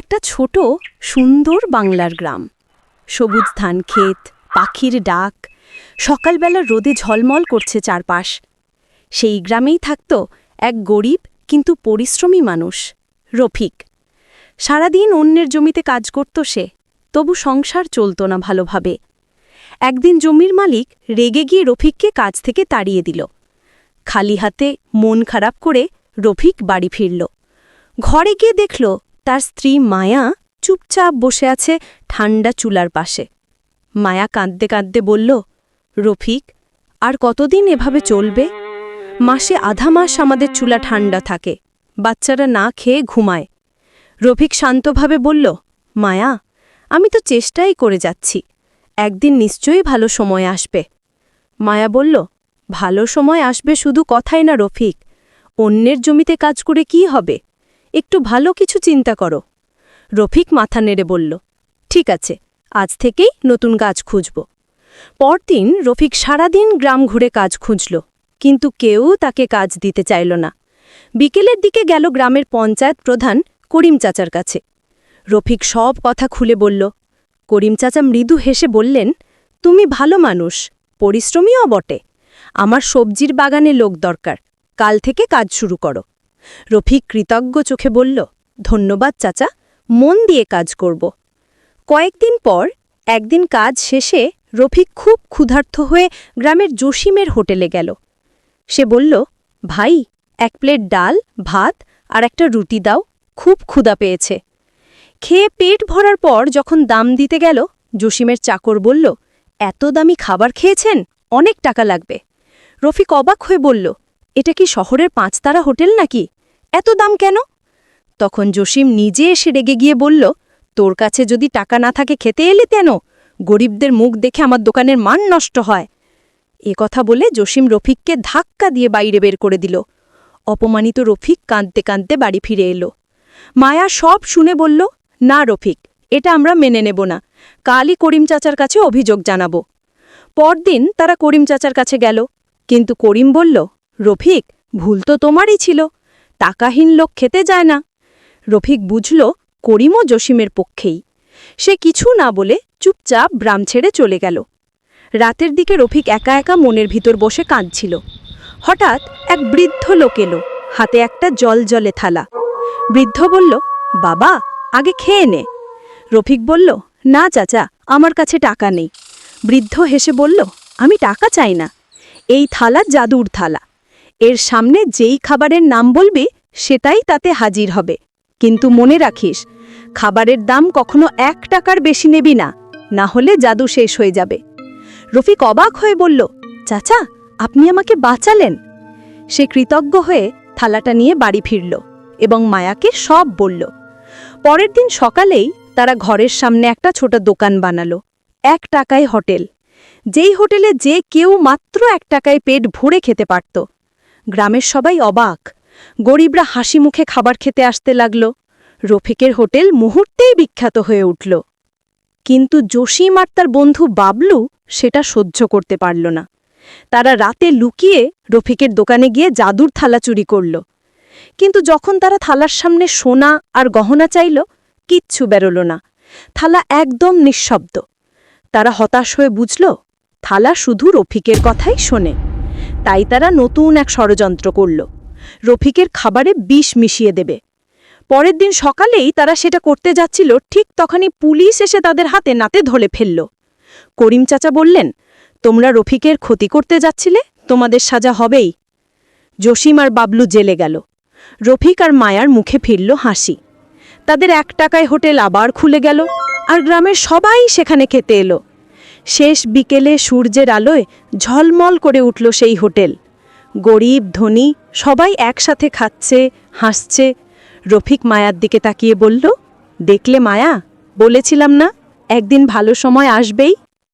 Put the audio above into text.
একটা ছোট, সুন্দর বাংলার গ্রাম। সবুজ ধান ক্ষেত, পাখির ডাক, সকালবেলা রোদে ঝলমল করছে চারপাশ। সেই গ্রামেই থাকত এক গরিব কিন্তু পরিশ্রমী মানুষ, রফিক। সারাদিন অন্যের জমিতে কাজ করত সে, তবু সংসার চলত না ভালোভাবে। একদিন জমির মালিক রেগে গিয়ে রফিককে কাজ থেকে তাড়িয়ে দিল। খালি হাতে মন খারাপ করে রফিক বাড়ি ফিরল। ঘরে গিয়ে দেখল তার স্ত্রী মায়া চুপচাপ বসে আছে ঠান্ডা চুলার পাশে। মায়া কাঁদতে কাঁদতে বলল, রফিক, আর কতদিন এভাবে চলবে? মাসে আধা মাস আমাদের চুলা ঠান্ডা থাকে, বাচ্চারা না খেয়ে ঘুমায়। রফিক শান্তভাবে বলল, মায়া, আমি তো চেষ্টাই করে যাচ্ছি, একদিন নিশ্চয়ই ভালো সময় আসবে। মায়া বলল, ভালো সময় আসবে শুধু কথাই না রফিক, অন্যের জমিতে কাজ করে কি হবে? একটু ভালো কিছু চিন্তা করো। রফিক মাথা নেড়ে বলল, ঠিক আছে, আজ থেকেই নতুন কাজ খুঁজব। পরদিন রফিক সারাদিন গ্রাম ঘুরে কাজ খুঁজল, কিন্তু কেউ তাকে কাজ দিতে চাইল না। বিকেলের দিকে গেল গ্রামের পঞ্চায়েত প্রধান করিম চাচার কাছে। রফিক সব কথা খুলে বলল, করিম চাচা মৃদু হেসে বললেন, তুমি ভালো মানুষ, পরিশ্রমীও বটে। আমার সবজির বাগানে লোক দরকার, কাল থেকে কাজ শুরু করো। রফিক কৃতজ্ঞ চোখে বলল, ধন্যবাদ, চাচা, মন দিয়ে কাজ করব। কয়েকদিন পর, একদিন কাজ শেষে রফিক খুব ক্ষুধার্থ হয়ে গ্রামের জসিমের হোটেলে গেল। সে বলল, ভাই, এক প্লেট ডাল, ভাত আর একটা রুটি দাও, খুব ক্ষুধা পেয়েছে। খেয়ে পেট ভরার পর যখন দাম দিতে গেল, জসিমের চাকর বলল, এত দামি খাবার খেয়েছেন, অনেক টাকা লাগবে। রফিক অবাক হয়ে বলল এটা কি শহরের পাঁচতারা হোটেল নাকি? এত দাম কেন? তখন জসিম নিজে এসে রেগে গিয়ে বলল, তোর কাছে যদি টাকা না থাকে খেতে এলে কেন? গরিবদের মুখ দেখে আমার দোকানের মান নষ্ট হয়। এ কথা বলে জসিম রফিককে ধাক্কা দিয়ে বাইরে বের করে দিল। অপমানিত রফিক কাঁদতে কাঁদতে বাড়ি ফিরে এলো। মায়া সব শুনে বলল, না রফিক, এটা আমরা মেনে নেব না। কালই করিম চাচার কাছে অভিযোগ জানাব। পরদিন তারা করিম চাচার কাছে গেল। কিন্তু করিম বলল রফিক, ভুল তো তোমারই ছিল। টাকাহীন লোক খেতে যায় না। রফিক বুঝল, করিমও জসিমের পক্ষেই। সে কিছু না বলে চুপচাপ ব্রাম ছেড়ে চলে গেল। রাতের দিকে রফিক একা একা মনের ভিতর বসে কাঁদছিল। হঠাৎ এক বৃদ্ধ লোক এলো, হাতে একটা জল জলে থালা। বৃদ্ধ বলল, বাবা, আগে খেয়ে নে। রফিক বলল, না চাচা, আমার কাছে টাকা নেই। বৃদ্ধ হেসে বলল, আমি টাকা চাই না। এই থালা জাদুর থালা। এর সামনে যেই খাবারের নাম বলবি, সেটাই তাতে হাজির হবে। কিন্তু মনে রাখিস, খাবারের দাম কখনো এক টাকার বেশি নেবি না না হলে জাদু শেষ হয়ে যাবে। রফিক অবাক হয়ে বলল, চাচা, আপনি আমাকে বাঁচালেন? সে কৃতজ্ঞ হয়ে থালাটা নিয়ে বাড়ি ফিরল এবং মায়াকে সব বলল। পরের দিন সকালেই তারা ঘরের সামনে একটা ছোট দোকান বানালো, এক টাকায় হোটেল। যেই হোটেলে যে কেউ মাত্র এক টাকায় পেট ভরে খেতে পারত। গ্রামের সবাই অবাক। গরিবরা হাসি মুখে খাবার খেতে আসতে লাগল। রফিকের হোটেল মুহূর্তেই বিখ্যাত হয়ে উঠল। কিন্তু জসিম আর তার বন্ধু বাবলু সেটা সহ্য করতে পারল না। তারা রাতে লুকিয়ে রফিকের দোকানে গিয়ে জাদুর থালা চুরি করল। কিন্তু যখন তারা থালার সামনে সোনা আর গহনা চাইল, কিচ্ছু বেরোল না। থালা একদম নিঃশব্দ। তারা হতাশ হয়ে বুঝল, থালা শুধু রফিকের কথাই শোনে। তাই তারা নতুন এক ষড়যন্ত্র করল। রফিকের খাবারে বিষ মিশিয়ে দেবে। পরের দিন সকালেই তারা সেটা করতে যাচ্ছিল, ঠিক তখনই পুলিশ এসে তাদের হাতে নাতে ধরে ফেলল। করিম চাচা বললেন, তোমরা রফিকের ক্ষতি করতে যাচ্ছিলে, তোমাদের সাজা হবেই। জসিম আর বাবলু জেলে গেল। রফিক আর মায়ার মুখে ফিরল হাসি। তাদের এক টাকায় হোটেল আবার খুলে গেল, আর গ্রামের সবাই সেখানে খেতে এলো। শেষ বিকেলে সূর্যের আলোয় ঝলমল করে উঠল সেই হোটেল। গরিব, ধনী, সবাই একসাথে খাচ্ছে, হাসছে। রফিক মায়ার দিকে তাকিয়ে বলল, দেখলে মায়া? বলেছিলাম না, একদিন ভালো সময় আসবেই।